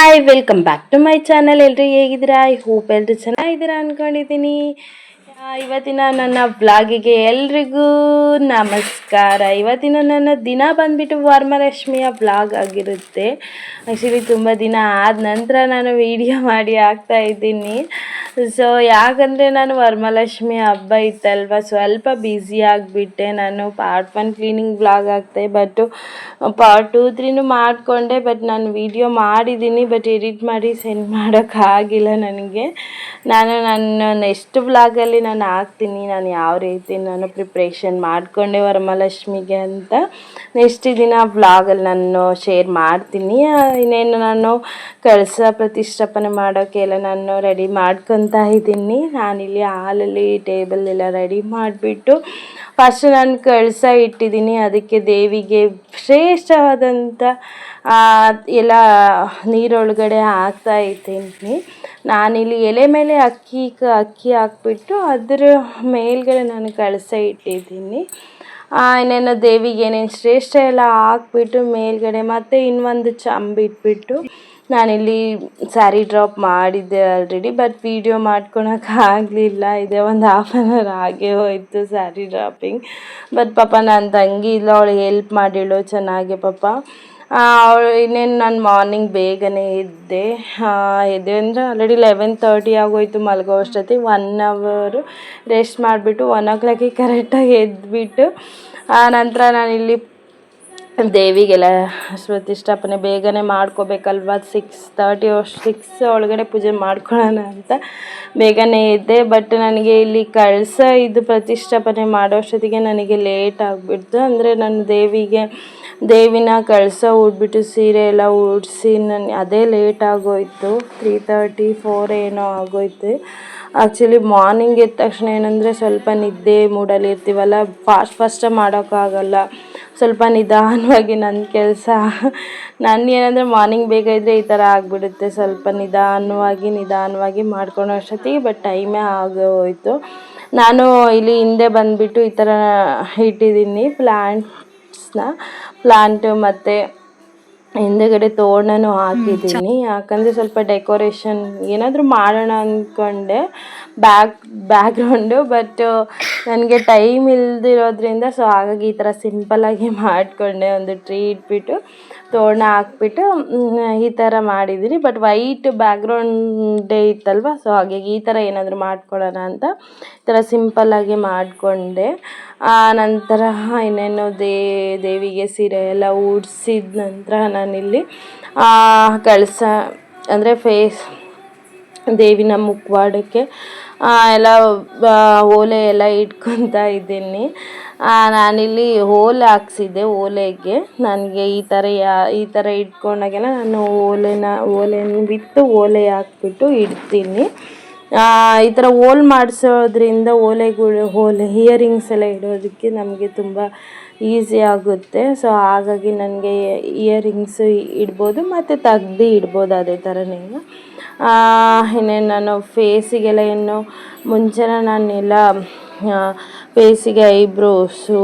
Hi welcome back to my channel ಎಲ್ರಿ ಹೇಗಿದ್ದೀರಾ? I hope ಎಲ್ರು ಚೆನ್ನಾಗಿದ್ದೀರಾ ಅಂದ್ಕೊಂಡಿದ್ದೀನಿ ಇವತ್ತಿನ ನನ್ನ ವ್ಲಾಗಿಗೆ ಎಲ್ರಿಗೂ ನಮಸ್ಕಾರ. ಇವತ್ತಿನ ನನ್ನ ದಿನ ಬಂದ್ಬಿಟ್ಟು ವರ್ಮಲಕ್ಷ್ಮಿಯ ಬ್ಲಾಗ್ ಆಗಿರುತ್ತೆ. ಆ್ಯಕ್ಚುಲಿ ತುಂಬ ದಿನ ಆದ ನಂತರ ನಾನು ವಿಡಿಯೋ ಮಾಡಿ ಹಾಕ್ತಾ ಇದ್ದೀನಿ. ಸೊ ಯಾಕಂದರೆ ನಾನು ವರಮಹಾಲಕ್ಷ್ಮಿ ಹಬ್ಬ ಇತ್ತಲ್ವ? ಸ್ವಲ್ಪ ಬ್ಯುಸಿ ಆಗಿಬಿಟ್ಟೆ. ನಾನು ಪಾರ್ಟ್ ಒನ್ ಕ್ಲೀನಿಂಗ್ ವ್ಲಾಗ್ ಆಗ್ತೆ ಬಟ್ಟು ಪಾರ್ಟ್ ಟೂ ತ್ರೀನು ಮಾಡಿಕೊಂಡೆ ಬಟ್ ನಾನು ವಿಡಿಯೋ ಮಾಡಿದ್ದೀನಿ ಬಟ್ ಎಡಿಟ್ ಮಾಡಿ ಸೆಂಡ್ ಮಾಡೋಕ್ಕಾಗಿಲ್ಲ ನನಗೆ. ನಾನು ನನ್ನ ನೆಕ್ಸ್ಟ್ ವ್ಲಾಗಲ್ಲಿ ನಾನು ಹಾಕ್ತೀನಿ. ನಾನು ಯಾವ ರೀತಿ ನಾನು ಪ್ರಿಪ್ರೇಷನ್ ಮಾಡಿಕೊಂಡೆ ವರಮಹಾಲಕ್ಷ್ಮಿಗೆ ಅಂತ ನೆಕ್ಸ್ಟ್ ದಿನ ವ್ಲಾಗಲ್ಲಿ ನಾನು ಶೇರ್ ಮಾಡ್ತೀನಿ. ಇನ್ನೇನು ನಾನು ಕಳಸ ಪ್ರತಿಷ್ಠಾಪನೆ ಮಾಡೋಕ್ಕೆ ಎಲ್ಲ ನಾನು ರೆಡಿ ಮಾಡ್ಕೊತಾ ಇದ್ದೀನಿ. ನಾನಿಲ್ಲಿ ಹಾಲಲ್ಲಿ ಟೇಬಲ್ ಎಲ್ಲ ರೆಡಿ ಮಾಡಿಬಿಟ್ಟು ಫಸ್ಟ್ ನಾನು ಕಳಸ ಇಟ್ಟಿದ್ದೀನಿ. ಅದಕ್ಕೆ ದೇವಿಗೆ ಶ್ರೇಷ್ಠವಾದಂಥ ಎಲ್ಲ ನೀರೊಳಗಡೆ ಹಾಕ್ತಾ ಇದ್ದೀನಿ. ನಾನಿಲ್ಲಿ ಎಲೆ ಮೇಲೆ ಅಕ್ಕಿ ಅಕ್ಕಿ ಹಾಕ್ಬಿಟ್ಟು ಅದರ ಮೇಲ್ಗಡೆ ನಾನು ಕಳಸ ಇಟ್ಟಿದ್ದೀನಿ. ಇನ್ನೇನು ದೇವಿಗೆ ಏನೇನು ಶ್ರೇಷ್ಠ ಎಲ್ಲ ಹಾಕ್ಬಿಟ್ಟು ಮೇಲ್ಗಡೆ ಮತ್ತೆ ಇನ್ನೊಂದು ಚಂಬು ಇಟ್ಬಿಟ್ಟು ನಾನಿಲ್ಲಿ ಸ್ಯಾರಿ ಡ್ರಾಪ್ ಮಾಡಿದ್ದೆ ಆಲ್ರೆಡಿ ಬಟ್ ವೀಡಿಯೋ ಮಾಡ್ಕೊಳಕ್ಕೆ ಆಗಲಿಲ್ಲ. ಇದೆ ಒಂದು ಹಾಫ್ ಆನ್ ಅವರ್ ಆಗೇ ಹೋಯಿತು ಸ್ಯಾರಿ ಡ್ರಾಪಿಂಗ್ ಬಟ್ ಪಾಪ ನನ್ನ ತಂಗಿ ಇಲ್ಲ ಅವಳು ಹೆಲ್ಪ್ ಮಾಡಿಳು ಚೆನ್ನಾಗಿ ಪಾಪ. ಅವಳು ಇನ್ನೇನು ನಾನು ಮಾರ್ನಿಂಗ್ ಬೇಗನೆ ಎದ್ದೆ. ಆ, ಎದ್ದೆ ಅಂದರೆ ಆಲ್ರೆಡಿ ಲೆವೆನ್ ತರ್ಟಿ ಆಗೋಯ್ತು ಮಲಗೋ ಅಷ್ಟೊತ್ತಿಗೆ ಒನ್ ಅವರು ರೆಸ್ಟ್ ಮಾಡಿಬಿಟ್ಟು ಒನ್ ಓ ಕ್ಲಾಕಿಗೆ ಕರೆಕ್ಟಾಗಿ ಎದ್ದುಬಿಟ್ಟು ಆ ನಂತರ ನಾನಿಲ್ಲಿ ದೇವಿಗೆಲ್ಲ ಪ್ರತಿಷ್ಠಾಪನೆ ಬೇಗನೆ ಮಾಡ್ಕೋಬೇಕಲ್ವ? ಸಿಕ್ಸ್ ತರ್ಟಿ ಸಿಕ್ಸ್ ಒಳಗಡೆ ಪೂಜೆ ಮಾಡ್ಕೊಳ್ಳೋಣ ಅಂತ ಬೇಗನೆ ಇದ್ದೆ ಬಟ್ ನನಗೆ ಇಲ್ಲಿ ಕಳಸ ಇದು ಪ್ರತಿಷ್ಠಾಪನೆ ಮಾಡೋಷ್ಟೊತ್ತಿಗೆ ನನಗೆ ಲೇಟ್ ಆಗಿಬಿಡ್ತು. ಅಂದರೆ ನಾನು ದೇವಿಗೆ, ದೇವಿನ ಕಳಸ ಉಡ್ಬಿಟ್ಟು ಸೀರೆ ಎಲ್ಲ ಉಡಿಸಿ ನಾನು, ಅದೇ ಲೇಟ್ ಆಗೋಯ್ತು. ತ್ರೀ ತರ್ಟಿ ಫೋರ್ ಏನೋ ಆಗೋಯ್ತು. ಆ್ಯಕ್ಚುಲಿ ಮಾರ್ನಿಂಗ್ ಎದ್ದ ತಕ್ಷಣ ಏನಂದರೆ ಸ್ವಲ್ಪ ನಿದ್ದೆ ಮೂಡಲ್ಲಿ ಇರ್ತೀವಲ್ಲ? ಫಾಸ್ಟ್ ಫಾಸ್ಟಾಗಿ ಮಾಡೋಕ್ಕಾಗಲ್ಲ. ಸ್ವಲ್ಪ ನಿಧಾನವಾಗಿ ನನ್ನ ಕೆಲಸ. ನಾನು ಏನಂದರೆ ಮಾರ್ನಿಂಗ್ ಬೇಗ ಇದ್ದರೆ ಈ ಥರ ಆಗಿಬಿಡುತ್ತೆ. ಸ್ವಲ್ಪ ನಿಧಾನವಾಗಿ ನಿಧಾನವಾಗಿ ಮಾಡ್ಕೊಳೋ ಅಷ್ಟೊತ್ತಿಗೆ ಬಟ್ ಟೈಮೇ ಆಗೋಯ್ತು ನಾನು ಇಲ್ಲಿ ಹಿಂದೆ ಬಂದುಬಿಟ್ಟು ಈ ಥರ ಇಟ್ಟಿದ್ದೀನಿ ಪ್ಲ್ಯಾಂಟ್ಸ್ನ ಪ್ಲ್ಯಾಂಟು ಮತ್ತು ಹಿಂದೆಗಡೆ ತೋರಣನೂ ಹಾಕಿದ್ದೀನಿ. ಯಾಕಂದರೆ ಸ್ವಲ್ಪ ಡೆಕೋರೇಷನ್ ಏನಾದರೂ ಮಾಡೋಣ ಅಂದ್ಕೊಂಡೆ ಬ್ಯಾಕ್ ಬ್ಯಾಕ್ಗ್ರೌಂಡು ಬಟ್ ನನಗೆ ಟೈಮ್ ಇಲ್ದಿರೋದ್ರಿಂದ ಸೊ ಹಾಗಾಗಿ ಈ ಥರ ಸಿಂಪಲ್ಲಾಗಿ ಮಾಡಿಕೊಂಡೆ. ಒಂದು ಟ್ರೀ ಇಟ್ಬಿಟ್ಟು ತೋರಣ ಹಾಕ್ಬಿಟ್ಟು ಈ ಥರ ಮಾಡಿದ್ದೀನಿ. ಬಟ್ ವೈಟ್ ಬ್ಯಾಕ್ಗ್ರೌಂಡೇ ಇತ್ತಲ್ವ? ಸೊ ಹಾಗಾಗಿ ಈ ಥರ ಏನಾದರೂ ಮಾಡ್ಕೊಳ್ಳೋಣ ಅಂತ ಈ ಥರ ಸಿಂಪಲ್ಲಾಗಿ ಮಾಡಿಕೊಂಡೆ. ನಂತರ ಇನ್ನೇನು ದೇ ದೇವಿಗೆ ಸೀರೆ ಎಲ್ಲ ಉಡ್ಸಿದ ನಂತರ ನಾನಿಲ್ಲಿ ಆ, ಕಳಸ ಅಂದರೆ ಫೇಸ್ ದೇವಿನ ಮುಖವಾಡಕ್ಕೆ ಆ, ಎಲ್ಲ ಓಲೆ ಎಲ್ಲ ಇಟ್ಕೊತಾ ಇದ್ದೀನಿ. ಆ, ನಾನಿಲ್ಲಿ ಓಲೆ ಹಾಕ್ಸಿದ್ದೆ ಓಲೆಗೆ. ನನಗೆ ಈ ಥರ ಯಾ ಈ ಥರ ಇಟ್ಕೊಂಡಾಗೆಲ್ಲ ನಾನು ಓಲೆನ ಓಲೆನ ಬಿತ್ತು ಓಲೆ ಹಾಕ್ಬಿಟ್ಟು ಇಡ್ತೀನಿ. ಆ, ಈ ಥರ ಹೋಲ್ ಮಾಡಿಸೋದ್ರಿಂದ ಓಲೆಗಳು, ಓಲೆ ಇಯರಿಂಗ್ಸ್ ಎಲ್ಲ ಇಡೋದಕ್ಕೆ ನಮಗೆ ತುಂಬ ಈಸಿ ಆಗುತ್ತೆ. ಸೊ ಹಾಗಾಗಿ ನನಗೆ ಇಯರಿಂಗ್ಸು ಇಡ್ಬೋದು, ಮತ್ತು ತೆಗ್ದು ಇಡ್ಬೋದು ಅದೇ ಥರನೇ ಇನ್ನೇನು ನಾನು ಫೇಸಿಗೆಲ್ಲ ಏನು ಮುಂಚೆನೇ ನಾನೆಲ್ಲ ಫೇಸಿಗೆ ಐಬ್ರೋಸು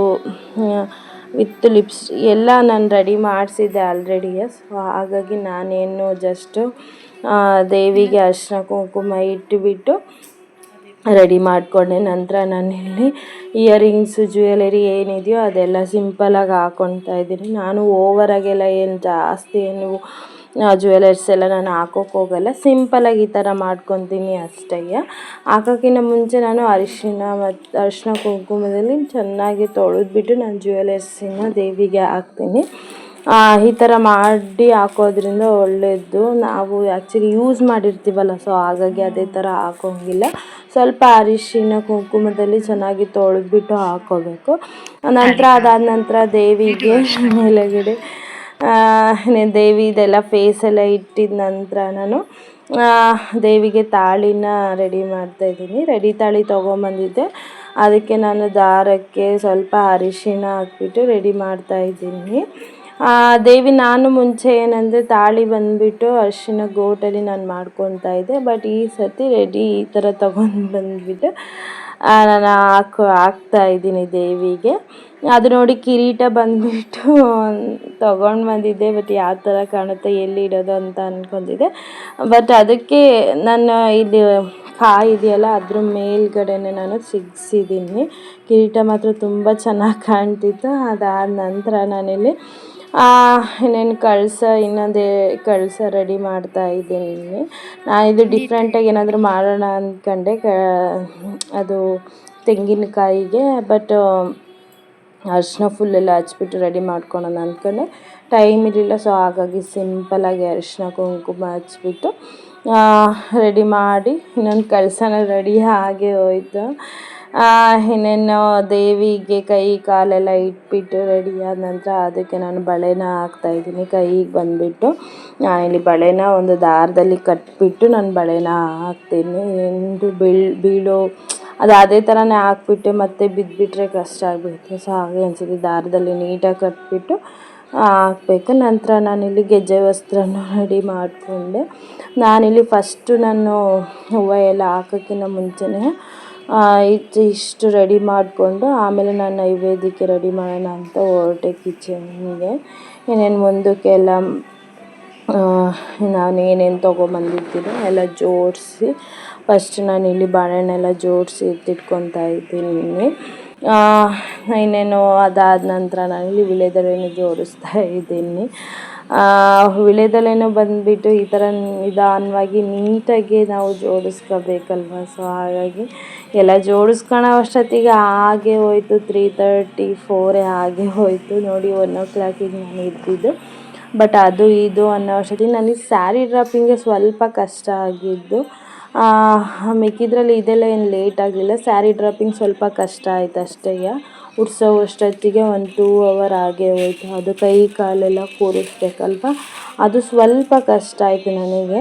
ವಿತ್ ಲಿಪ್ಸ್ ಎಲ್ಲ ನಾನು ರೆಡಿ ಮಾಡಿಸಿದ್ದೆ ಆಲ್ರೆಡಿ ಸೊ ಹಾಗಾಗಿ ನಾನೇನು ಜಸ್ಟು ದೇವಿಗೆ ಅರ್ಶಿನ ಕುಂಕುಮ ಇಟ್ಟುಬಿಟ್ಟು ರೆಡಿ ಮಾಡಿಕೊಂಡೆ. ನಂತರ ನಾನು ಇಲ್ಲಿ ಇಯರಿಂಗ್ಸು, ಜ್ಯುವೆಲರಿ ಏನಿದೆಯೋ ಅದೆಲ್ಲ ಸಿಂಪಲಾಗಿ ಹಾಕ್ಕೊತಾ ಇದ್ದೀನಿ. ನಾನು ಓವರಾಗೆಲ್ಲ ಏನು ಜಾಸ್ತಿ ಏನು ಜ್ಯುವೆಲರ್ಸ್ ಎಲ್ಲ ನಾನು ಹಾಕೋಕೆ ಹೋಗಲ್ಲ. ಸಿಂಪಲಾಗಿ ಈ ಥರ ಮಾಡ್ಕೊತೀನಿ ಅಷ್ಟೇ ಹಾಕೋಕ್ಕಿಂತ ಮುಂಚೆ ನಾನು ಅರಿಶಿನ ಮತ್ತು ಅರಿಶಿನ ಕುಂಕುಮದಲ್ಲಿ ಚೆನ್ನಾಗಿ ತೊಳೆದ್ಬಿಟ್ಟು ನಾನು ಜ್ಯುವೆಲರ್ಸಿನ ದೇವಿಗೆ ಹಾಕ್ತೀನಿ. ಈ ಥರ ಮಾಡಿ ಹಾಕೋದ್ರಿಂದ ಒಳ್ಳೆಯದು ನಾವು ಆ್ಯಕ್ಚುಲಿ ಯೂಸ್ ಮಾಡಿರ್ತೀವಲ್ಲ ಸೊ ಹಾಗಾಗಿ ಅದೇ ಥರ ಹಾಕೋಂಗಿಲ್ಲ. ಸ್ವಲ್ಪ ಅರಿಶಿನ ಕುಂಕುಮದಲ್ಲಿ ಚೆನ್ನಾಗಿ ತೊಳೆದ್ಬಿಟ್ಟು ಹಾಕೋಬೇಕು. ನಂತರ ಅದಾದ ನಂತರ ದೇವಿಗೆ ಮೇಲೆಗಡೆ ಇನ್ನೇನು ಫೇಸ್ ಎಲ್ಲ ಇಟ್ಟಿದ ನಂತರ ನಾನು ದೇವಿಗೆ ತಾಳಿನ ರೆಡಿ ಮಾಡ್ತಾ ಇದ್ದೀನಿ. ರೆಡಿ ತಾಳಿ ತೊಗೊಂಬಂದಿದ್ದೆ. ಅದಕ್ಕೆ ನಾನು ದಾರಕ್ಕೆ ಸ್ವಲ್ಪ ಅರಿಶಿನ ಹಾಕ್ಬಿಟ್ಟು ರೆಡಿ ಮಾಡ್ತಾ ಇದ್ದೀನಿ. ದೇವಿ ನಾನು ಮುಂಚೆ ಏನಂದರೆ ತಾಳಿ ಬಂದುಬಿಟ್ಟು ಅರಿಶಿನ ಗೋಟಲ್ಲಿ ನಾನು ಮಾಡ್ಕೊತಾ ಇದ್ದೆ. ಬಟ್ ಈ ಸತಿ ರೆಡಿ ಈ ಥರ ತೊಗೊಂಡು ಬಂದುಬಿಟ್ಟು ನಾನು ಹಾಕು, ಹಾಕ್ತಾ ಇದ್ದೀನಿ ದೇವಿಗೆ. ಅದು ನೋಡಿ ಕಿರೀಟ ಬಂದುಬಿಟ್ಟು ತೊಗೊಂಡು ಬಂದಿದ್ದೆ ಬಟ್ ಯಾವ ಥರ ಕಾಣುತ್ತೆ, ಎಲ್ಲಿ ಇಡೋದು ಅಂತ ಅಂದ್ಕೊಂಡಿದ್ದೆ ಬಟ್ ಅದಕ್ಕೆ ನಾನು ಇದು ಕಾಯಿ ಇದೆಯಲ್ಲ, ಅದ್ರ ಮೇಲ್ಗಡೆನೆ ನಾನು ಸಿಗ್ಸಿದ್ದೀನಿ. ಕಿರೀಟ ಮಾತ್ರ ತುಂಬ ಚೆನ್ನಾಗಿ ಕಾಣ್ತಿತ್ತು. ಅದಾದ ನಂತರ ನಾನಿಲ್ಲಿ ಇನ್ನೇನು ಕಳಸ, ಇನ್ನೊಂದೇ ಕಳಸ ರೆಡಿ ಮಾಡ್ತಾ ಇದ್ದೀನಿ ನಾನು ಇದು ಡಿಫ್ರೆಂಟಾಗಿ ಏನಾದರೂ ಮಾಡೋಣ ಅಂದ್ಕೊಂಡೆ ಕ, ಅದು ತೆಂಗಿನಕಾಯಿಗೆ ಬಟ್ ಅರಿಶಿನ ಎಲ್ಲ ಹಚ್ಬಿಟ್ಟು ರೆಡಿ ಮಾಡ್ಕೊಳೋಣ ಅಂದ್ಕೊಂಡೆ ಟೈಮ್ ಇರಲಿಲ್ಲ ಸೊ ಹಾಗಾಗಿ ಸಿಂಪಲಾಗಿ ಅರಿಶಿನ, ಕುಂಕುಮ ಹಚ್ಬಿಟ್ಟು ರೆಡಿ ಮಾಡಿ, ಇನ್ನೊಂದು ಕಳಸನ ರೆಡಿ ಆಗೇ ಹೋಯ್ತು. ಇನ್ನೇನು ದೇವಿಗೆ ಕೈ, ಕಾಲೆಲ್ಲ ಇಟ್ಬಿಟ್ಟು ರೆಡಿ ಆದ ನಂತರ ಅದಕ್ಕೆ ನಾನು ಬಳೆನ ಹಾಕ್ತಾಯಿದ್ದೀನಿ ಕೈಗೆ ಬಂದುಬಿಟ್ಟು ಇಲ್ಲಿ ಬಳೆನ ಒಂದು ದಾರದಲ್ಲಿ ಕಟ್ಬಿಟ್ಟು ನಾನು ಬಳೆನ ಹಾಕ್ತೀನಿ. ಎಂದು ಬೀಳ್, ಬೀಳೋ ಅದು ಅದೇ ಥರನೇ ಹಾಕ್ಬಿಟ್ಟು ಮತ್ತೆ ಬಿದ್ದುಬಿಟ್ರೆ ಕಷ್ಟ ಆಗಿಬಿಡುತ್ತೆ. ಸೊ, ಹಾಗೆ ಒಂದ್ಸತಿ ದಾರದಲ್ಲಿ ನೀಟಾಗಿ ಕಟ್ಬಿಟ್ಟು ಹಾಕ್ಬೇಕು. ನಂತರ ನಾನಿಲ್ಲಿ ಗೆಜ್ಜೆ ವಸ್ತ್ರನ ರೆಡಿ ಮಾಡಿಕೊಂಡೆ. ನಾನಿಲ್ಲಿ ಫಸ್ಟು ನಾನು ಹೂವು ಎಲ್ಲ ಹಾಕೋಕ್ಕಿಂತ ಮುಂಚೆನೇ ಇಷ್ಟು ಇಷ್ಟು ರೆಡಿ ಮಾಡಿಕೊಂಡು, ಆಮೇಲೆ ನಾನು ನೈವೇದ್ಯಕ್ಕೆ ರೆಡಿ ಮಾಡೋಣ ಅಂತ ಹೊರಟೆ ಕಿಚನ್ಗೆ ಏನೇನು ಮುಂದಕ್ಕೆಲ್ಲ ನಾನು ಏನೇನು ತೊಗೊಂಬಂದಿದ್ದೀನಿ ಎಲ್ಲ ಜೋಡಿಸಿ ಫಸ್ಟ್ ನಾನು ಇಲ್ಲಿ ಬಾಳೆಹಣ್ಣೆಲ್ಲ ಜೋಡಿಸಿ ಎತ್ತಿಟ್ಕೊತಾ ಇದ್ದೀನಿ. ಇನ್ನೇನು ಅದಾದ ನಂತರ ನಾನಿಲ್ಲಿ ವಿಳೆದೆಲೆನೂ ಜೋಡಿಸ್ತಾ ಇದ್ದೀನಿ. ವಿಳೆದೆಲೆನೂ ಬಂದುಬಿಟ್ಟು ಈ ಥರ ನಿಧಾನವಾಗಿ ನೀಟಾಗಿ ನಾವು ಜೋಡಿಸ್ಕೋಬೇಕಲ್ವ? ಸೊ ಹಾಗಾಗಿ ಎಲ್ಲ ಜೋಡಿಸ್ಕೊಳ್ಳೋ ಅಷ್ಟೊತ್ತಿಗೆ ಹಾಗೆ ಹೋಯ್ತು. ತ್ರೀ ತರ್ಟಿ ಫೋರೇ ಹಾಗೆ ಹೋಯಿತು. ನೋಡಿ ಒನ್ ಓ ಕ್ಲಾಕಿಗೆ ನಾನು ಇದ್ದಿದ್ದು ಬಟ್ ಅದು ಇದು ಅನ್ನೋ ಅಷ್ಟೊತ್ತಿಗೆ ನನಗೆ ಸ್ಯಾರಿ ಡ್ರಾಪಿಂಗೆ ಸ್ವಲ್ಪ ಕಷ್ಟ ಆಗಿದ್ದು. ಮಿಕ್ಕಿದ್ರಲ್ಲಿ ಇದೆಲ್ಲ ಏನು ಲೇಟ್ ಆಗಲಿಲ್ಲ. ಸ್ಯಾರಿ ಡ್ರಾಪಿಂಗ್ ಸ್ವಲ್ಪ ಕಷ್ಟ ಆಯ್ತು ಅಷ್ಟೇ ಉಡ್ಸೋ ಅಷ್ಟೊತ್ತಿಗೆ ಒಂದು ಟೂ ಅವರ್ ಆಗೇ ಹೋಯ್ತು. ಅದು ಕೈ ಕಾಲೆಲ್ಲ ಕೂರಿಸ್ಬೇಕಲ್ವ? ಅದು ಸ್ವಲ್ಪ ಕಷ್ಟ ಆಯಿತು ನನಗೆ.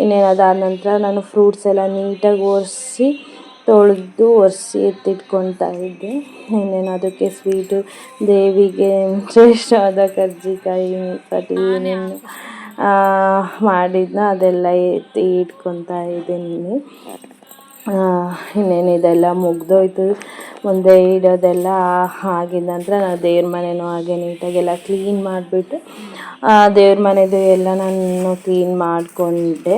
ಇನ್ನೇನು ಅದಾದ ನಂತರ ನಾನು ಫ್ರೂಟ್ಸ್ ಎಲ್ಲ ನೀಟಾಗಿ ಒರೆಸಿ, ತೊಳೆದು ಒರೆಸಿ ಎತ್ತಿಟ್ಕೊತಾ ಇದ್ದೆ. ಇನ್ನೇನು ಅದಕ್ಕೆ ಸ್ವೀಟು ದೇವಿಗೆ ಶ್ರೇಷ್ಠವಾದ ಕರ್ಜಿಕಾಯಿ ಕಟಿ ಏನೇನು ಮಾಡಿದ್ನ, ಅದೆಲ್ಲ ಎತ್ತಿ ಇಟ್ಕೊತಾ ಇದ್ದೀನಿ. ಇನ್ನೇನು ಇದೆಲ್ಲ ಮುಗ್ದೋಯ್ತು. ಮುಂದೆ ಇಡೋದೆಲ್ಲ ಆಗಿದ ನಂತರ ನಾನು ದೇವ್ರ ಮನೆಯೂ ಹಾಗೆ ನೀಟಾಗೆಲ್ಲ ಕ್ಲೀನ್ ಮಾಡಿಬಿಟ್ಟು ದೇವ್ರ ಮನೆದು ಎಲ್ಲ ನಾನು ಕ್ಲೀನ್ ಮಾಡಿಕೊಂಡೆ.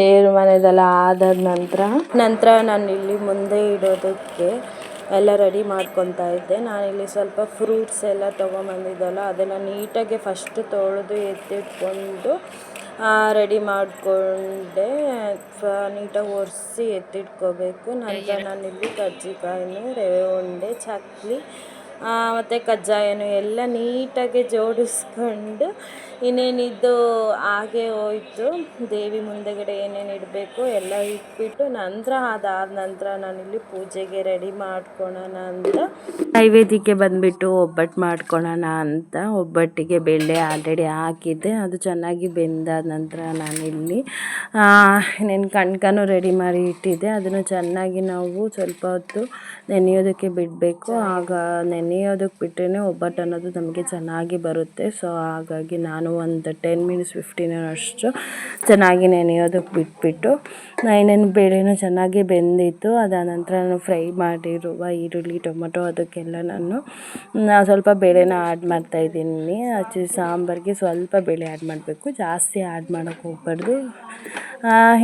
ದೇವ್ರ ಮನೆದೆಲ್ಲ ಆದ ನಂತರ ನಂತರ ನಾನು ಇಲ್ಲಿ ಮುಂದೆ ಇಡೋದಕ್ಕೆ ಎಲ್ಲ ರೆಡಿ ಮಾಡ್ಕೊತಾ ಇದ್ದೆ. ನಾನಿಲ್ಲಿ ಸ್ವಲ್ಪ ಫ್ರೂಟ್ಸ್ ಎಲ್ಲ ತೊಗೊಂಬಂದಿದ್ದಲ್ಲ, ಅದನ್ನು ನೀಟಾಗಿ ಫಸ್ಟ್ ತೊಳೆದು ಎತ್ತಿಟ್ಕೊಂಡು ರೆಡಿ ಮಾಡಿಕೊಂಡೆ. ನೀಟಾಗಿ ಒರೆಸಿ ಎತ್ತಿಟ್ಕೋಬೇಕು. ನಂತರ ನಾನಿಲ್ಲಿ ಕಜ್ಜಿಕಾಯಿನೂ ರವೆ ಉಂಡೆ ಚಕ್ಲಿ ಮತ್ತು ಕಜ್ಜಾಯನು ಎಲ್ಲ ನೀಟಾಗಿ ಜೋಡಿಸ್ಕೊಂಡು ಇನ್ನೇನಿದ್ದು ಹಾಗೆ ಹೋಯ್ತು. ದೇವಿ ಮುಂದೆಗಡೆ ಏನೇನು ಇಡಬೇಕು ಎಲ್ಲ ಇಟ್ಬಿಟ್ಟು ನಂತರ ಅದಾದ ನಂತರ ನಾನಿಲ್ಲಿ ಪೂಜೆಗೆ ರೆಡಿ ಮಾಡ್ಕೊಳೋಣ ಅಂತ. ನೈವೇದ್ಯಕ್ಕೆ ಬಂದುಬಿಟ್ಟು ಒಬ್ಬಟ್ಟು ಮಾಡ್ಕೊಳ್ಳೋಣ ಅಂತ ಒಬ್ಬಟ್ಟಿಗೆ ಬೇಳೆ ಆಲ್ರೆಡಿ ಹಾಕಿದ್ದೆ. ಅದು ಚೆನ್ನಾಗಿ ಬೆಂದಾದ ನಂತರ ನಾನಿಲ್ಲಿ ನೆನ್ ಕಣ್ಕನೂ ರೆಡಿ ಮಾಡಿ ಇಟ್ಟಿದ್ದೆ. ಅದನ್ನು ಚೆನ್ನಾಗಿ ನಾವು ಸ್ವಲ್ಪ ಹೊತ್ತು ನೆನೆಯೋದಕ್ಕೆ ಬಿಡಬೇಕು. ಆಗ ನೆನೆಯೋದಕ್ಕೆ ಬಿಟ್ಟರೆ ಒಬ್ಬಟ್ಟು ಅನ್ನೋದು ನಮಗೆ ಚೆನ್ನಾಗಿ ಬರುತ್ತೆ. ಸೊ ಹಾಗಾಗಿ ನಾನು ಒಂದು ಟೆನ್ ಮಿನಿಟ್ಸ್ ಫಿಫ್ಟೀನ್ ಅಷ್ಟು ಚೆನ್ನಾಗಿ ನೆನೆಯೋದಕ್ಕೆ ಬಿಟ್ಬಿಟ್ಟು ನಾನು ಬೇಳೆನೂ ಚೆನ್ನಾಗಿ ಬೆಂದಿತ್ತು. ಅದಾದ ನಂತರ ನಾನು ಫ್ರೈ ಮಾಡಿರುವ ಈರುಳ್ಳಿ, ಟೊಮೊಟೊ ಅದಕ್ಕೆಲ್ಲ ನಾನು. ಸ್ವಲ್ಪ ಬೇಳೆನ ಆ್ಯಡ್ ಮಾಡ್ತಾಯಿದ್ದೀನಿ ಸಾಂಬಾರಿಗೆ ಸ್ವಲ್ಪ ಬೇಳೆ ಆ್ಯಡ್ ಮಾಡಬೇಕು. ಜಾಸ್ತಿ ಆ್ಯಡ್ ಮಾಡೋಕ್ಕೆ ಹೋಗ್ಬಾರ್ದು.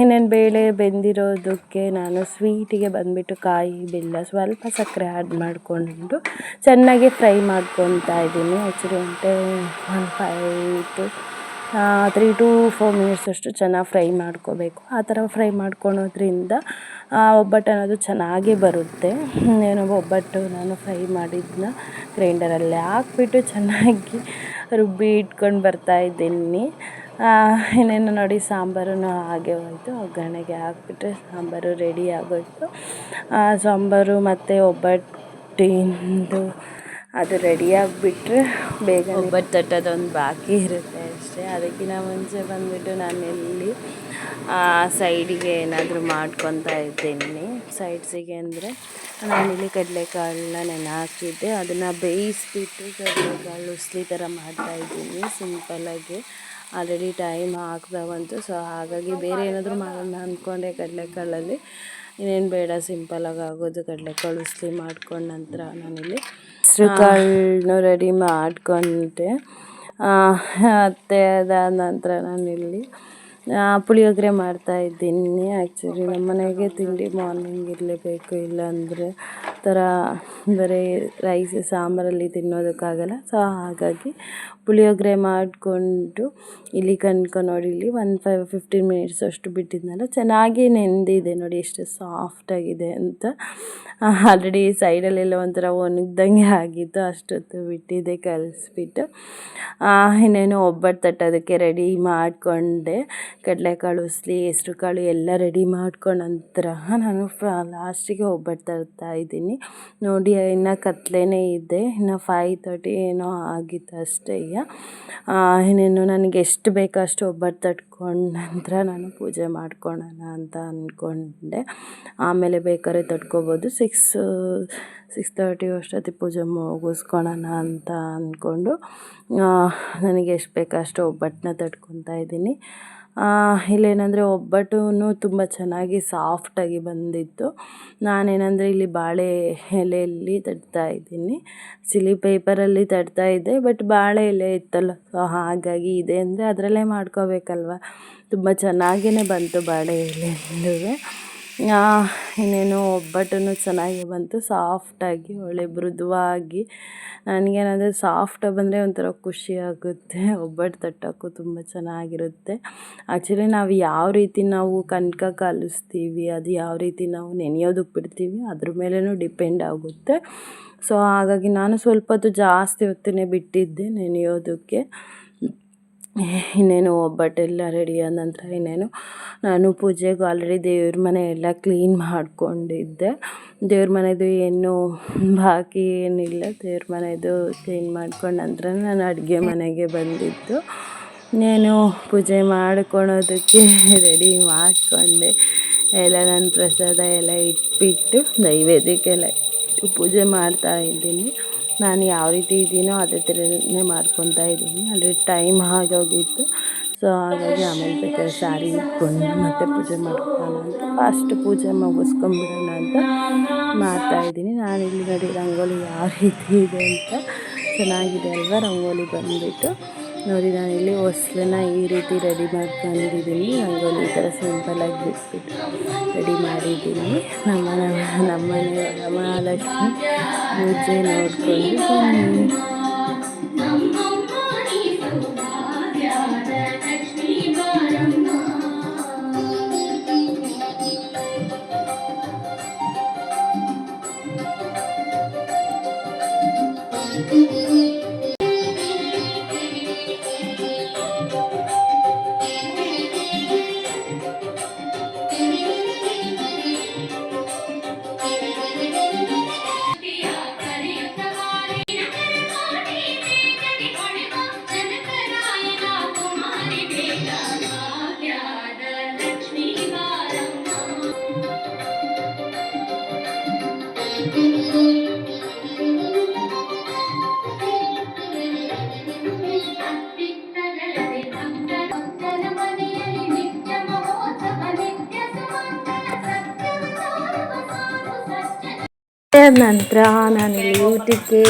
ಇನ್ನೇನು ಬೇಳೆ ಬೆಂದಿರೋದಕ್ಕೆ ನಾನು ಸ್ವೀಟಿಗೆ ಬಂದುಬಿಟ್ಟು ಕಾಯಿ, ಬೆಲ್ಲ ಸ್ವಲ್ಪ ಸಕ್ಕರೆ ಆ್ಯಡ್ ಮಾಡಿಕೊಂಡು ಚೆನ್ನಾಗಿ ಫ್ರೈ ಮಾಡ್ಕೊತಾ ಇದ್ದೀನಿ. Actually one five to three to four minutes ಅಷ್ಟು ಚೆನ್ನಾಗಿ ಫ್ರೈ ಮಾಡ್ಕೋಬೇಕು. ಆ ಥರ ಫ್ರೈ ಮಾಡ್ಕೊಳೋದ್ರಿಂದ ಒಬ್ಬಟ್ಟು ಅನ್ನೋದು ಚೆನ್ನಾಗಿ ಬರುತ್ತೆ. ಏನೋ ಒಬ್ಬಟ್ಟು ನಾನು ಫ್ರೈ ಮಾಡಿದ್ದನ್ನ ಗ್ರೈಂಡರಲ್ಲಿ ಹಾಕ್ಬಿಟ್ಟು ಚೆನ್ನಾಗಿ ರುಬ್ಬಿ ಇಟ್ಕೊಂಡು ಬರ್ತಾಯಿದ್ದೀನಿ ಇನ್ನೇನು ನೋಡಿ ಸಾಂಬಾರು ಹಾಗೆ ಹೋಯಿತು. ಒಗ್ಗರಣೆಗೆ ಹಾಕ್ಬಿಟ್ರೆ ಸಾಂಬಾರು ರೆಡಿ ಆಗೋಯ್ತು. ಸಾಂಬಾರು ಮತ್ತು ಒಬ್ಬಟ್ಟಿಂದು ಅದು ರೆಡಿಯಾಗಿಬಿಟ್ರೆ ಬೇಗ ಒಬ್ಬಟ್ಟು ತಟ್ಟೋದೊಂದು ಬಾಕಿ ಇರುತ್ತೆ ಅಷ್ಟೇ. ಅದಕ್ಕಿಂತ ಮುಂಚೆ ಬಂದುಬಿಟ್ಟು ನಾನಿಲ್ಲಿ ಸೈಡಿಗೆ ಏನಾದರೂ ಮಾಡ್ಕೊತಾ ಇದ್ದೀನಿ. ಸೈಡ್ಸಿಗೆ ಅಂದರೆ ಇಲ್ಲಿ ಕಡಲೆಕಾಳನ್ನ ನೆನೆ ಹಾಕಿದ್ದೆ ಅದನ್ನು ಬೇಯಿಸ್ಬಿಟ್ಟು ಕಡಲೆಕಾಳು ಉಸ್ಲಿ ಥರ ಮಾಡ್ತಾಯಿದ್ದೀನಿ ಸಿಂಪಲ್ಲಾಗಿ ಆಲ್ರೆಡಿ ಟೈಮ್ ಆಗ್ತಾ ಸೊ ಹಾಗಾಗಿ ಬೇರೆ ಏನಾದರೂ ಮಾಡೋಣ ಅಂದ್ಕೊಂಡೆ ಕಡಲೆಕಾಳಲ್ಲಿ. ಇನ್ನೇನು ಬೇಡ ಸಿಂಪಲಾಗಿ ಆಗೋದು. ಕಡಲೆಕಾಳು ಉಸ್ಲಿ ಮಾಡ್ಕೊಂಡು ನಂತರ ನಾನಿಲ್ಲಿ ಹೆಸ್ರು ಕಾಳನ್ನು ರೆಡಿ ಮಾಡ್ಕೊಂಡೆ ಮತ್ತೆ ಅದಾದ ನಂತರ ನಾನಿಲ್ಲಿ ಪುಳಿಯೋಗರೆ ಮಾಡ್ತಾ ಇದ್ದೀನಿ. ಆ್ಯಕ್ಚುಲಿ ನಮ್ಮ ಮನೆಗೆ ತಿಂಡಿ ಮಾರ್ನಿಂಗ್ ಇರಲೇಬೇಕು ಇಲ್ಲಾಂದರೆ ಥರ ಬರೀ ರೈಸ್ ಸಾಂಬಾರಲ್ಲಿ ತಿನ್ನೋದಕ್ಕಾಗಲ್ಲ. ಸೊ ಹಾಗಾಗಿ ಪುಳಿಯೋಗರೆ ಮಾಡಿಕೊಂಡು ಇಲ್ಲಿ ಕನ್ಕೊ ನೋಡಿ ಇಲ್ಲಿ ಒನ್ ಫೈವ್ ಫಿಫ್ಟೀನ್ ಮಿನಿಟ್ಸ್ ಅಷ್ಟು ಬಿಟ್ಟಿದ್ನಲ್ಲ. ಚೆನ್ನಾಗಿ ನೆಂದಿದೆ ನೋಡಿ, ಎಷ್ಟು ಸಾಫ್ಟಾಗಿದೆ ಅಂತ. ಆಲ್ರೆಡಿ ಸೈಡಲ್ಲೆಲ್ಲ ಒಂಥರ ಒಣಗ್ದಂಗೆ ಆಗಿತ್ತು, ಅಷ್ಟೊತ್ತು ಬಿಟ್ಟಿದೆ, ಕಲಿಸ್ಬಿಟ್ಟು. ಇನ್ನೇನು ಒಬ್ಬಟ್ಟು ತಟ್ಟೋದಕ್ಕೆ ರೆಡಿ ಮಾಡಿಕೊಂಡೆ. ಕಡಲೆಕಾಳು, ಉಸ್ಲಿ ಹೆಸ್ರು ಕಾಳು ಎಲ್ಲ ರೆಡಿ ಮಾಡ್ಕೊಂಡ ನಂತರ ನಾನು ಫ ಲಾಸ್ಟಿಗೆ ಒಬ್ಬಟ್ಟು ತರ್ತಾ ಇದ್ದೀನಿ. ನೋಡಿ, ಇನ್ನು ಕತ್ಲೇ ಇದೆ. ಇನ್ನು ಫೈವ್ ತರ್ಟಿ ಏನೋ ಆಗಿತ್ತು ಅಷ್ಟೇ ಇನ್ನೇನು ನನಗೆ ಎಷ್ಟು ಬೇಕೋ ಅಷ್ಟು ಒಬ್ಬಟ್ಟು ತಟ್ಕೊಂಡ ನಂತರ ನಾನು ಪೂಜೆ ಮಾಡ್ಕೊಳ್ಳೋಣ ಅಂತ ಅಂದ್ಕೊಂಡೆ ಆಮೇಲೆ ಬೇಕಾದ್ರೆ ತಟ್ಕೊಬೋದು. ಸಿಕ್ಸ್ ಸಿಕ್ಸ್ ತರ್ಟಿ ಅಷ್ಟೊತ್ತಿಗೆ ಪೂಜೆ ಮುಗಿಸ್ಕೊಳ್ಳೋಣ ಅಂತ ಅಂದ್ಕೊಂಡು ನನಗೆ ಎಷ್ಟು ಬೇಕೋ ಅಷ್ಟು ಒಬ್ಬಟ್ಟನ್ನ ತಟ್ಕೊತಾ ಇದ್ದೀನಿ. ಇಲ್ಲೇನಂದರೆ ಒಬ್ಬಟ್ಟು ತುಂಬ ಚೆನ್ನಾಗಿ ಸಾಫ್ಟಾಗಿ ಬಂದಿತ್ತು. ನಾನೇನಂದರೆ ಇಲ್ಲಿ ಬಾಳೆ ಎಲೆಯಲ್ಲಿ ತಟ್ತಾ ಇದ್ದೀನಿ. ಸಿಲಿ ಪೇಪರಲ್ಲಿ ತಟ್ತಾ ಇದ್ದೆ, ಬಟ್ ಬಾಳೆ ಎಲೆ ಇತ್ತಲ್ಲ, ಸೊ ಹಾಗಾಗಿ ಇದೆ ಅಂದರೆ ಅದರಲ್ಲೇ ಮಾಡ್ಕೋಬೇಕಲ್ವ? ತುಂಬ ಚೆನ್ನಾಗೇ ಬಂತು ಬಾಳೆ ಎಲೆಯಲ್ಲೂ ಇನ್ನೇನು ಒಬ್ಬಟ್ಟು ಚೆನ್ನಾಗಿ ಬಂತು, ಸಾಫ್ಟಾಗಿ, ಒಳ್ಳೆ ಮೃದುವಾಗಿ. ನನಗೇನಂದರೆ ಸಾಫ್ಟ್ ಬಂದರೆ ಒಂಥರ ಖುಷಿ ಆಗುತ್ತೆ, ಒಬ್ಬಟ್ಟು ತಟ್ಟೋಕ್ಕೂ ತುಂಬ ಚೆನ್ನಾಗಿರುತ್ತೆ. ಆ್ಯಕ್ಚುಲಿ ನಾವು ಯಾವ ರೀತಿ ನಾವು ಕನಕ ಕಲಿಸ್ತೀವಿ, ಅದು ಯಾವ ರೀತಿ ನಾವು ನೆನೆಯೋದಕ್ಕೆ ಬಿಡ್ತೀವಿ, ಅದ್ರ ಮೇಲೆಯೂ ಡಿಪೆಂಡ್ ಆಗುತ್ತೆ. ಸೊ, ಹಾಗಾಗಿ ನಾನು ಸ್ವಲ್ಪ ಹೊತ್ತು ಜಾಸ್ತಿ ಹೊತ್ತೇ ಬಿಟ್ಟಿದ್ದೆ ನೆನೆಯೋದಕ್ಕೆ. ಇನ್ನೇನು ಒಬ್ಬಟ್ಟೆಲ್ಲ ರೆಡಿ ಆದ ನಂತರ ಇನ್ನೇನು ನಾನು ಪೂಜೆಗೆ ಆಲ್ರೆಡಿ ದೇವ್ರ ಮನೆ ಎಲ್ಲ ಕ್ಲೀನ್ ಮಾಡಿಕೊಂಡಿದ್ದೆ. ದೇವ್ರ ಮನೆದು ಏನು ಬಾಕಿ ಏನಿಲ್ಲ, ದೇವ್ರ ಮನೆದು ಕ್ಲೀನ್ ಮಾಡ್ಕೊಂಡು ನಂತರ ನಾನು ಅಡುಗೆ ಮನೆಗೆ ಬಂದಿದ್ದು. నేను ಪೂಜೆ ಮಾಡ್ಕೊಳೋದಕ್ಕೆ ರೆಡಿ ಮಾಡಿಕೊಂಡೆ. ಎಲ್ಲ ನನ್ನ ಪ್ರಸಾದ ಎಲ್ಲ ಇಟ್ಬಿಟ್ಟು ನೈವೇದ್ಯಕ್ಕೆಲ್ಲ ಪೂಜೆ ಮಾಡ್ತಾ ಇದ್ದೀನಿ. ನಾನು ಯಾವ ರೀತಿ ಇದ್ದೀನೋ ಅದೇ ಥರನೇ ಮಾಡ್ಕೊತಾ ಇದ್ದೀನಿ. ಅಂದರೆ ಟೈಮ್ ಆಗೋಗಿತ್ತು. ಸೊ ಹಾಗಾಗಿ ಆಮೇಲೆ ಬೇಕಾದ್ರೆ ಸ್ಯಾರಿ ಇಟ್ಕೊಂಡು ಮತ್ತೆ ಪೂಜೆ ಮಾಡ್ಕೊಳ್ಳೋಣ ಅಂತ ಫಸ್ಟ್ ಪೂಜೆ ಮುಗಿಸ್ಕೊಂಬಿಡೋಣ ಅಂತ ಮಾಡ್ತಾಯಿದ್ದೀನಿ ಇಲ್ಲಿ ನೋಡಿ ರಂಗೋಲಿ ಯಾವ ರೀತಿ ಇದೆ ಅಂತ. ಚೆನ್ನಾಗಿದೆ ಅಲ್ವಾ ರಂಗೋಲಿ ಬಂದುಬಿಟ್ಟು? ನೋಡಿ ನಾನು ಇಲ್ಲಿ ಹೊಸ್ಲನ್ನ ಈ ರೀತಿ ರೆಡಿ ಮಾಡ್ಕೊಂಡಿದ್ದೀನಿ. ರಂಗೋಲಿ ಈ ಥರ ಸಿಂಪಲಾಗಿ ಬಿಟ್ಬಿಟ್ಟು ರೆಡಿ ಮಾಡಿದ್ದೀನಿ. ನಮ್ಮ ನಮ್ಮ ನಮ್ಮನೆ ಲಕ್ಷ್ಮಿ ಪೂಜೆ ನೋಡಿಕೊಂಡು ಬನ್ನಿ. ನಂತರ ನಾನು ಊಟಕ್ಕೆ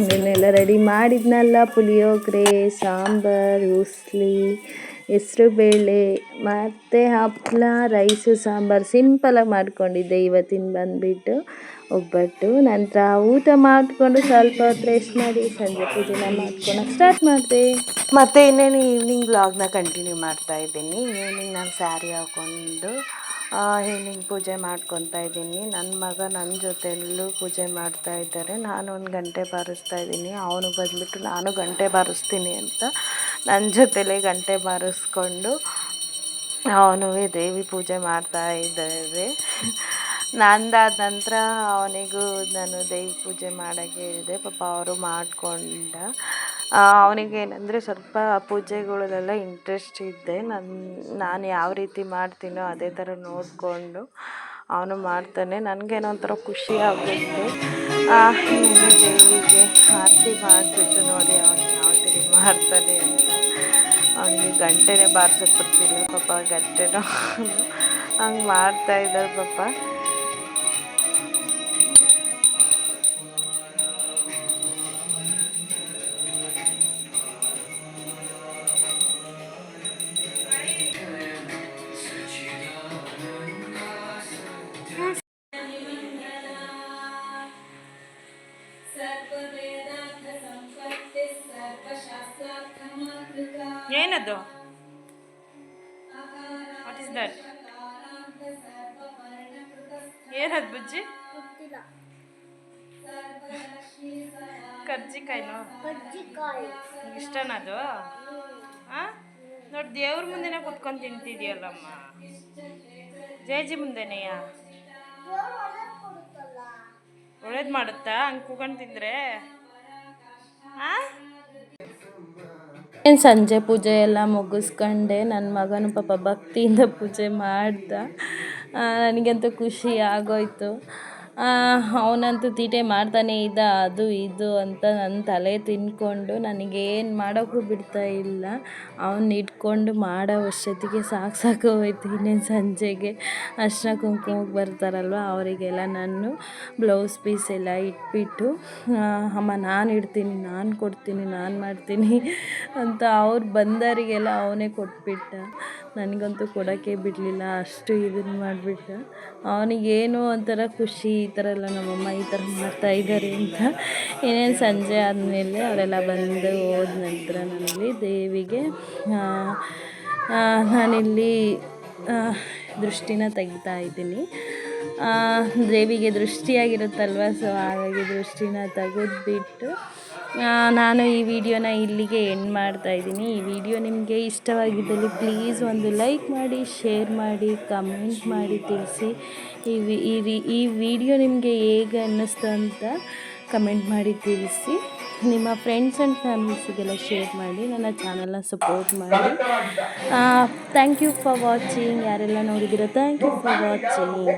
ಇದನ್ನೆಲ್ಲ ರೆಡಿ ಮಾಡಿದ್ನಲ್ಲ ಪುಳಿಯೋಗರೆ ಸಾಂಬಾರು, ಉಸ್ಲಿ ಹೆಸರುಬೇಳೆ ಮತ್ತು ಹಪ್ಪಳ ರೈಸು ಸಾಂಬಾರು. ಸಿಂಪಲಾಗಿ ಮಾಡ್ಕೊಂಡಿದ್ದೆ ಇವತ್ತಿನ ಬಂದುಬಿಟ್ಟು. ಒಬ್ಬಟ್ಟು, ನಂತರ ಊಟ ಮಾಡಿಕೊಂಡು ಸ್ವಲ್ಪ ಹೊತ್ತು ಮಾಡಿ ಸಂಜೆ ಪೂಜೆನ ಮಾಡ್ಕೊಂಡು ಸ್ಟಾರ್ಟ್ ಮಾಡಿದೆ. ಮತ್ತೆ ಇನ್ನೇನು ಈವ್ನಿಂಗ್ ಬ್ಲಾಗ್ನ ಕಂಟಿನ್ಯೂ ಮಾಡ್ತಾ ಇದ್ದೀನಿ. ಈವ್ನಿಂಗ್ ನಾನು ಸ್ಯಾರಿ ಹಾಕ್ಕೊಂಡು ಈವ್ನಿಂಗ್ ಪೂಜೆ ಮಾಡ್ಕೊತಾ ಇದ್ದೀನಿ. ನನ್ನ ಮಗ ನನ್ನ ಜೊತೆಯಲ್ಲೂ ಪೂಜೆ ಮಾಡ್ತಾ ಇದ್ದಾರೆ. ನಾನು ಒಂದು ಗಂಟೆ ಬಾರಿಸ್ತಾ ಇದ್ದೀನಿ. ಅವನು ಬಂದುಬಿಟ್ಟು ನಾನು ಗಂಟೆ ಬಾರಿಸ್ತೀನಿ ಅಂತ ನನ್ನ ಜೊತೆಲೇ ಗಂಟೆ ಬಾರಿಸ್ಕೊಂಡು, ಅವನು ದೇವಿ ಪೂಜೆ ಮಾಡ್ತಾ ಇದ್ದೇವೆ ನಂದಾದ ನಂತರ ಅವನಿಗೂ ನಾನು ದೇವಿ ಪೂಜೆ ಮಾಡೋಕ್ಕೆ ಹೇಳಿದೆ. ಪಾಪ ಅವರು ಮಾಡಿಕೊಂಡ. ಅವನಿಗೇನಂದರೆ ಸ್ವಲ್ಪ ಪೂಜೆಗಳಲ್ಲೆಲ್ಲ ಇಂಟ್ರೆಸ್ಟ್ ಇದ್ದೆ. ನನ್ನ ನಾನು ಯಾವ ರೀತಿ ಮಾಡ್ತೀನೋ ಅದೇ ಥರ ನೋಡಿಕೊಂಡು ಅವನು ಮಾಡ್ತಾನೆ. ನನಗೇನೋ ಒಂಥರ ಖುಷಿ ಆಗುತ್ತೆ. ದೇವಿಗೆ ಆರತಿ ಮಾಡಿಬಿಟ್ಟು ನೋಡಿ ಅವನು ಯಾವ ಥರ ಮಾಡ್ತಾನೆ ಅಂತ. ಅವನಿಗೆ ಗಂಟೆನೇ ಬಾರಿಸಕ್ಕೆ ಬರ್ತಿಲ್ಲ ಪಾಪ, ಗಂಟೆನೂ. ಹಂಗೆ ಮಾಡ್ತಾಯಿದ್ದಾರೆ ಪಾಪ. ನೋಡಿ ದೇವ್ರ ಮುಂದೆನೇ ಕುತ್ಕೊಂಡು ತಿಂತಿದ್ಯಲ್ಲಮ್ಮ. ಜೇಜಿ ಮುಂದೆನೆಯ? ಒಳ್ಳೇದು ಮಾಡುತ್ತಾ? ಹಂಗೆ ಕೂಕೊಂಡು ತಿಂದ್ರೆ? ಏನು ಸಂಜೆ ಪೂಜೆ ಎಲ್ಲ ಮುಗಿಸ್ಕೊಂಡೆ. ನನ್ನ ಮಗನು ಪಾಪ ಭಕ್ತಿಯಿಂದ ಪೂಜೆ ಮಾಡ್ದ. ಆ, ನನಗಂತೂ ಖುಷಿ ಆಗೋಯ್ತು. ಅವನಂತೂ ತೀಟೆ ಮಾಡ್ತಾನೆ ಇದ್ದ, ಅದು ಇದು ಅಂತ ನನ್ನ ತಲೆ ತಿನ್ಕೊಂಡು ನನಗೇನು ಮಾಡೋಕ್ಕೂ ಬಿಡ್ತಾ ಇಲ್ಲ. ಅವನ್ನ ಇಟ್ಕೊಂಡು ಮಾಡೋ ಅಷ್ಟೊತ್ತಿಗೆ ಸಾಕು ಸಾಕು ಹೋಯ್ತು. ಸಂಜೆಗೆ ಅರ್ಶಿನ ಕುಂಕುಮಕ್ಕೆ ಬರ್ತಾರಲ್ವ, ಅವರಿಗೆಲ್ಲ ನಾನು ಬ್ಲೌಸ್ ಪೀಸ್ ಎಲ್ಲ ಇಟ್ಬಿಟ್ಟು ಅಮ್ಮ ನಾನು ಇಡ್ತೀನಿ, ನಾನು ಕೊಡ್ತೀನಿ, ನಾನು ಮಾಡ್ತೀನಿ ಅಂತ ಅವ್ರು ಬಂದವರಿಗೆಲ್ಲ ಅವನೇ ಕೊಟ್ಬಿಟ್ಟ. ನನಗಂತೂ ಕೊಡೋಕ್ಕೆ ಬಿಡಲಿಲ್ಲ, ಅಷ್ಟು ಇದನ್ನು ಮಾಡಿಬಿಟ್ಟು ಅವನಿಗೇನೋ ಒಂಥರ ಖುಷಿ, ಈ ಥರ ಎಲ್ಲ ನಮ್ಮಮ್ಮ ಈ ಥರ ಮಾಡ್ತಾ ಇದ್ದಾರೆ ಅಂತ. ಏನೇನು ಸಂಜೆ ಆದಮೇಲೆ ಅವರೆಲ್ಲ ಬಂದು ಹೋದ ನಂತರ ನನ್ನಲ್ಲಿ ದೇವಿಗೆ ನಾನಿಲ್ಲಿ ದೃಷ್ಟಿನ ತೆಗಿತಾ ಇದ್ದೀನಿ. ದೇವಿಗೆ ದೃಷ್ಟಿಯಾಗಿರುತ್ತಲ್ವ, ಸೊ ಹಾಗಾಗಿ ದೃಷ್ಟಿನ ತೆಗೆದ್ಬಿಟ್ಟು ನಾನು ಈ ವಿಡಿಯೋನ ಇಲ್ಲಿಗೆ ಎಂಡ್ ಮಾಡ್ತಾ ಇದ್ದೀನಿ. ಈ ವಿಡಿಯೋ ನಿಮಗೆ ಇಷ್ಟವಾಗಿದ್ದಲ್ಲಿ ಪ್ಲೀಸ್ ಒಂದು ಲೈಕ್ ಮಾಡಿ ಶೇರ್ ಮಾಡಿ ಕಮೆಂಟ್ ಮಾಡಿ, ತಿಳಿಸಿ. ಈ ವಿ, ಈ ವಿಡಿಯೋ ನಿಮಗೆ ಹೇಗೆ ಅನ್ನಿಸ್ತು ಅಂತ ಕಮೆಂಟ್ ಮಾಡಿ, ತಿಳಿಸಿ. ನಿಮ್ಮ ಫ್ರೆಂಡ್ಸ್ ಆ್ಯಂಡ್ ಫ್ಯಾಮಿಲೀಸಿಗೆಲ್ಲ ಶೇರ್ ಮಾಡಿ, ನನ್ನ ಚಾನಲ್ನ ಸಪೋರ್ಟ್ ಮಾಡಿ. ಥ್ಯಾಂಕ್ ಯು ಫಾರ್ ವಾಚಿಂಗ್ ಯಾರೆಲ್ಲ ನೋಡಿದ್ದೀರಾ ಥ್ಯಾಂಕ್ ಯು ಫಾರ್ ವಾಚಿಂಗ್